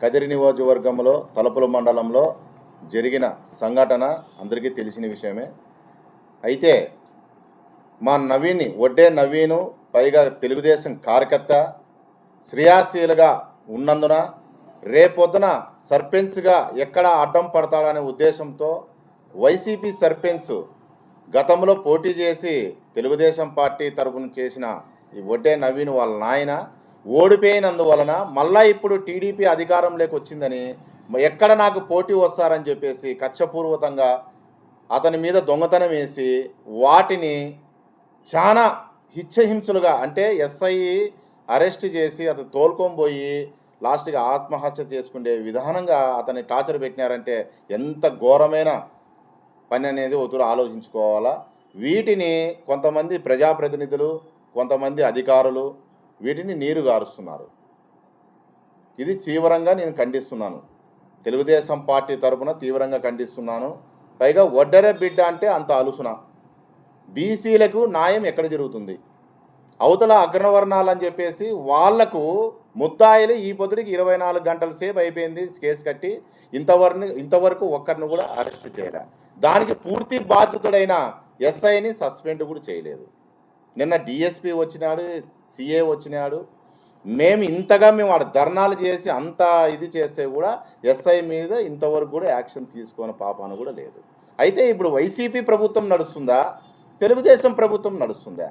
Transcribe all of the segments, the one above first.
కదిరి నియోజకవర్గంలో తలుపుల మండలంలో జరిగిన సంఘటన అందరికీ తెలిసిన విషయమే. అయితే మా నవీన్ ఒడ్డే నవీను పైగా తెలుగుదేశం కార్యకర్త శ్రేయాశీలుగా ఉన్నందున రేపొద్దున సర్పంచ్గా ఎక్కడ అడ్డం పడతాడనే ఉద్దేశంతో వైసీపీ సర్పంచ్ గతంలో పోటీ చేసి తెలుగుదేశం పార్టీ తరపున చేసిన ఈ ఒడ్డే నవీన్ వాళ్ళ నాయన ఓడిపోయినందువలన మళ్ళా ఇప్పుడు టీడీపీ అధికారంలోకి వచ్చిందని ఎక్కడ నాకు పోటీ వస్తారని చెప్పేసి కక్షపూర్వకంగా అతని మీద దొంగతనం వేసి వాటిని చాలా హిచ్చహింసలుగా అంటే ఎస్ఐ అరెస్ట్ చేసి అతను తోలుకొని లాస్ట్గా ఆత్మహత్య చేసుకునే విధానంగా అతన్ని టార్చర్ పెట్టినారంటే ఎంత ఘోరమైన పని అనేది ఒకరు ఆలోచించుకోవాలా? వీటిని కొంతమంది ప్రజాప్రతినిధులు కొంతమంది అధికారులు వీటిని నీరు గారుస్తున్నారు. ఇది తీవ్రంగా నేను ఖండిస్తున్నాను. తెలుగుదేశం పార్టీ తరఫున తీవ్రంగా ఖండిస్తున్నాను. పైగా వడ్డరే బిడ్డ అంటే అంత అలుసున. బీసీలకు న్యాయం ఎక్కడ జరుగుతుంది? అవతల అగ్రవర్ణాలు అని చెప్పేసి వాళ్ళకు ముద్దాయిలు ఈ పొద్దుడికి ఇరవై నాలుగు గంటల సేపు అయిపోయింది కేసు కట్టి ఇంతవరకు ఇంతవరకు ఒక్కరిని కూడా అరెస్ట్ చేయలే. దానికి పూర్తి బాధితుడైన ఎస్ఐని సస్పెండ్ కూడా చేయలేదు. నిన్న డిఎస్పి వచ్చినాడు సిఏ వచ్చినాడు. మేము ఇంతగా మేము ఆడ ధర్నాలు చేసి అంత ఇది చేస్తే కూడా ఎస్ఐ మీద ఇంతవరకు కూడా యాక్షన్ తీసుకునే పాపాను కూడా లేదు. అయితే ఇప్పుడు వైసీపీ ప్రభుత్వం నడుస్తుందా? తెలుగుదేశం ప్రభుత్వం నడుస్తుందా?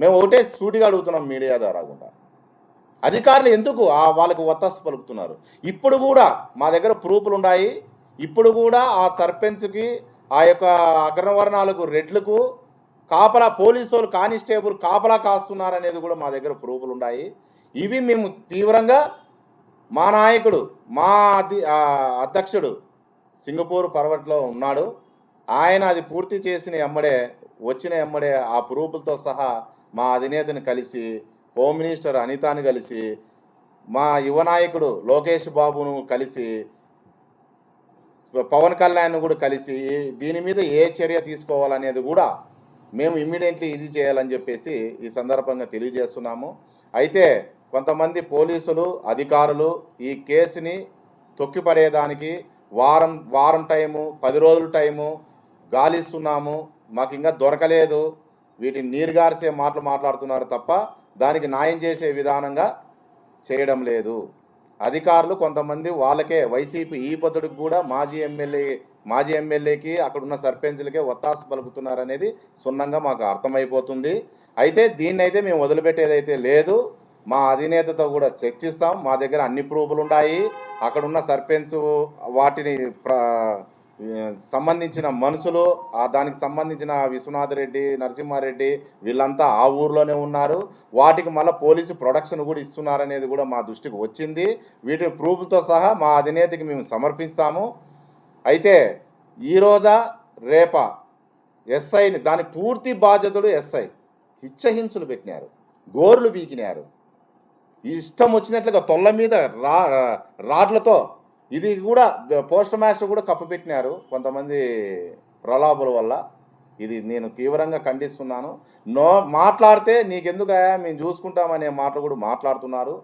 మేము ఒకటే సూటిగా అడుగుతున్నాం మీడియా ద్వారా కూడా. అధికారులు ఎందుకు ఆ వాళ్ళకు ఒత్తాసు పలుకుతున్నారు? ఇప్పుడు కూడా మా దగ్గర ప్రూఫ్లు ఉన్నాయి. ఇప్పుడు కూడా ఆ సర్పంచ్కి ఆ యొక్క అగ్రవర్ణాలకు రెడ్లకు కాపలా పోలీసు వాళ్ళు కానిస్టేబుల్ కాపలా కాస్తున్నారు అనేది కూడా మా దగ్గర ప్రూఫ్లు ఉన్నాయి. ఇవి మేము తీవ్రంగా మా నాయకుడు మా అధ్యక్షుడు సింగపూర్ పర్వట్లో ఉన్నాడు. ఆయన అది పూర్తి చేసిన ఎమ్మడే వచ్చిన ఎమ్మడే ఆ ప్రూఫ్లతో సహా మా అధినేతని కలిసి హోమ్ మినిస్టర్ అనితాని కలిసి మా యువ నాయకుడు లోకేష్ బాబును కలిసి పవన్ కళ్యాణ్ కూడా కలిసి దీని మీద ఏ చర్య తీసుకోవాలనేది కూడా మేము ఇమ్మీడియట్లీ ఇది చేయాలని చెప్పేసి ఈ సందర్భంగా తెలియజేస్తున్నాము. అయితే కొంతమంది పోలీసులు అధికారులు ఈ కేసుని తొక్కిపడేదానికి వారం వారం టైము పది రోజుల టైము గాలిస్తున్నాము. మాకు ఇంకా దొరకలేదు. వీటిని నీరుగార్చే మాటలు మాట్లాడుతున్నారు తప్ప దానికి న్యాయం చేసే విధానంగా చేయడం లేదు. అధికారులు కొంతమంది వాళ్ళకే వైసీపీ ఈ పొద్దుడికి కూడా మాజీ ఎమ్మెల్యే మాజీ ఎమ్మెల్యేకి అక్కడున్న సర్పంచ్లకే ఒత్తాసు పలుకుతున్నారనేది సున్నంగా మాకు అర్థమైపోతుంది. అయితే దీన్ని అయితే మేము వదిలిపెట్టేదైతే లేదు. మా అధినేతతో కూడా చర్చిస్తాం. మా దగ్గర అన్ని ప్రూఫ్లు ఉన్నాయి అక్కడున్న సర్పంచ్ వాటిని ప్ర సంబంధించిన మనుషులు ఆ దానికి సంబంధించిన విశ్వనాథ్ రెడ్డి నరసింహారెడ్డి వీళ్ళంతా ఆ ఊర్లోనే ఉన్నారు. వాటికి మళ్ళీ పోలీసు ప్రొడక్షన్ కూడా ఇస్తున్నారనేది కూడా మా దృష్టికి వచ్చింది. వీటి ప్రూఫ్తో సహా మా అధినేతకి మేము సమర్పిస్తాము. అయితే ఈరోజా రేపా? ఎస్ఐని దాని పూర్తి బాధ్యతలు ఎస్ఐ. హిచ్చహింసలు పెట్టినారు. గోర్లు పీకినారు ఇష్టం వచ్చినట్లుగా తొల్ల మీద రా రాడ్లతో ఇది కూడా పోస్ట్ మాస్టర్ కూడా కప్పపెట్టినారు కొంతమంది ప్రలాభుల వల్ల. ఇది నేను తీవ్రంగా ఖండిస్తున్నాను. నో మాట్లాడితే నీకెందుకయా మేము చూసుకుంటామనే మాట కూడా మాట్లాడుతున్నారు.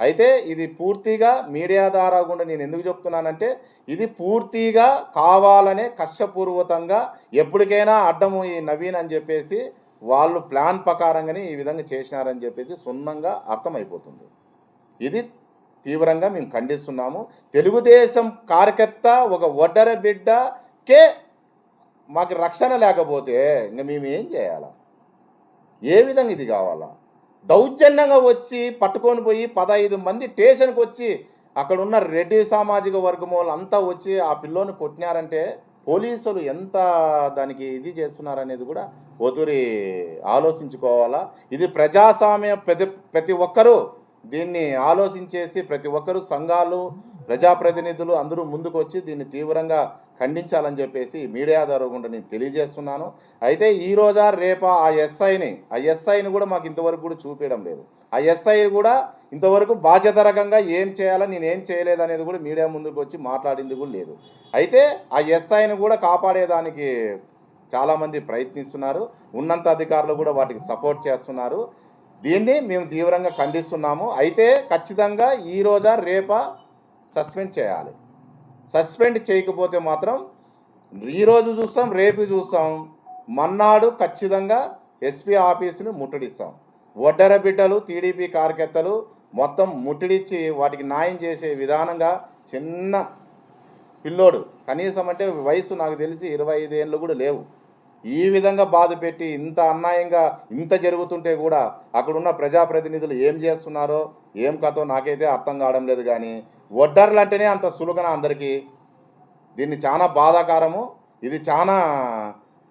అయితే ఇది పూర్తిగా మీడియా ద్వారా కూడా నేను ఎందుకు చెప్తున్నానంటే ఇది పూర్తిగా కావాలనే కష్టపూర్వకంగా ఎప్పటికైనా అడ్డము ఈ నవీన్ అని చెప్పేసి వాళ్ళు ప్లాన్ ప్రకారంగానే ఈ విధంగా చేసినారని చెప్పేసి సున్నంగా అర్థమైపోతుంది. ఇది తీవ్రంగా మేము ఖండిస్తున్నాము. తెలుగుదేశం కార్యకర్త ఒక ఒడ్డర బిడ్డకే మాకు రక్షణ లేకపోతే ఇంకా మేము ఏం చేయాలా? ఏ విధంగా ఇది కావాలా? దౌర్జన్యంగా వచ్చి పట్టుకొని పోయి పదహైదు మంది స్టేషన్కి వచ్చి అక్కడ ఉన్న రెడ్డి సామాజిక వర్గం వాళ్ళు అంతా వచ్చి ఆ పిల్లోని కొట్టినారంటే పోలీసులు ఎంత దానికి ఇది చేస్తున్నారనేది కూడా ఒతురి ఆలోచించుకోవాలా? ఇది ప్రజాస్వామ్య ప్రతి ప్రతి ఒక్కరూ దీన్ని ఆలోచించేసి ప్రతి ఒక్కరూ సంఘాలు ప్రజాప్రతినిధులు అందరూ ముందుకు వచ్చి దీన్ని తీవ్రంగా ఖండించాలని చెప్పేసి మీడియా ద్వారా కూడా నేను తెలియజేస్తున్నాను. అయితే ఈ రోజా రేపా ఆ ఎస్ఐని ఆ ఎస్ఐని కూడా మాకు ఇంతవరకు కూడా చూపించడం లేదు. ఆ ఎస్ఐ కూడా ఇంతవరకు బాధ్యత రకంగా ఏం చేయాలో నేను ఏం చేయలేదు అనేది కూడా మీడియా ముందుకు వచ్చి మాట్లాడింది కూడా లేదు. అయితే ఆ ఎస్ఐని కూడా కాపాడేదానికి చాలామంది ప్రయత్నిస్తున్నారు. ఉన్నంత అధికారులు కూడా వాటికి సపోర్ట్ చేస్తున్నారు. దీన్ని మేము తీవ్రంగా ఖండిస్తున్నాము. అయితే ఖచ్చితంగా ఈ రోజా రేపా సస్పెండ్ చేయాలి. సస్పెండ్ చేయకపోతే మాత్రం ఈరోజు చూస్తాం రేపు చూస్తాం. మన్నాడు ఖచ్చితంగా ఎస్పీ ఆఫీసును ముట్టడిస్తాం. ఒడ్డర బిడ్డలు టీడీపీ కార్యకర్తలు మొత్తం ముట్టడిచ్చి వాటికి న్యాయం చేసే విధానంగా చిన్న పిల్లోడు కనీసం అంటే వయసు నాకు తెలిసి ఇరవై ఐదేళ్ళు కూడా లేవు. ఈ విధంగా బాధ పెట్టి ఇంత అన్యాయంగా ఇంత జరుగుతుంటే కూడా అక్కడున్న ప్రజాప్రతినిధులు ఏం చేస్తున్నారో ఏం కథో నాకైతే అర్థం కావడం లేదు కానీ ఒడ్డర్లు అంటేనే అంత సులుగన అందరికీ దీన్ని చాలా బాధాకరము. ఇది చాలా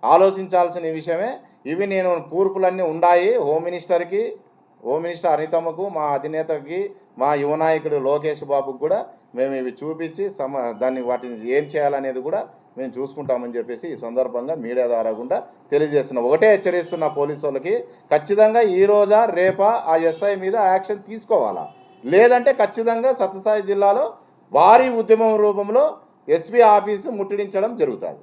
ఆలోచించాల్సిన విషయమే. ఇవి నేను పూర్పులన్నీ ఉన్నాయి హోమ్ మినిస్టర్కి హోమ్ మినిస్టర్ అనితమ్మకు మా అధినేతకి మా యువనాయకుడు లోకేష్ బాబుకు కూడా మేము ఇవి చూపించి సమ దాన్ని వాటిని ఏం చేయాలనేది కూడా మేము చూసుకుంటామని చెప్పేసి ఈ సందర్భంగా మీడియా ద్వారా కూడా తెలియజేస్తున్నాం. ఒకటే హెచ్చరిస్తున్న పోలీసు వాళ్ళకి ఖచ్చితంగా ఈ రోజా రేపా ఆ ఎస్ఐ మీద యాక్షన్ తీసుకోవాలా? లేదంటే ఖచ్చితంగా సత్యసాయి జిల్లాలో భారీ ఉద్యమం రూపంలో ఎస్పీ ఆఫీసు ముట్టడించడం జరుగుతుంది.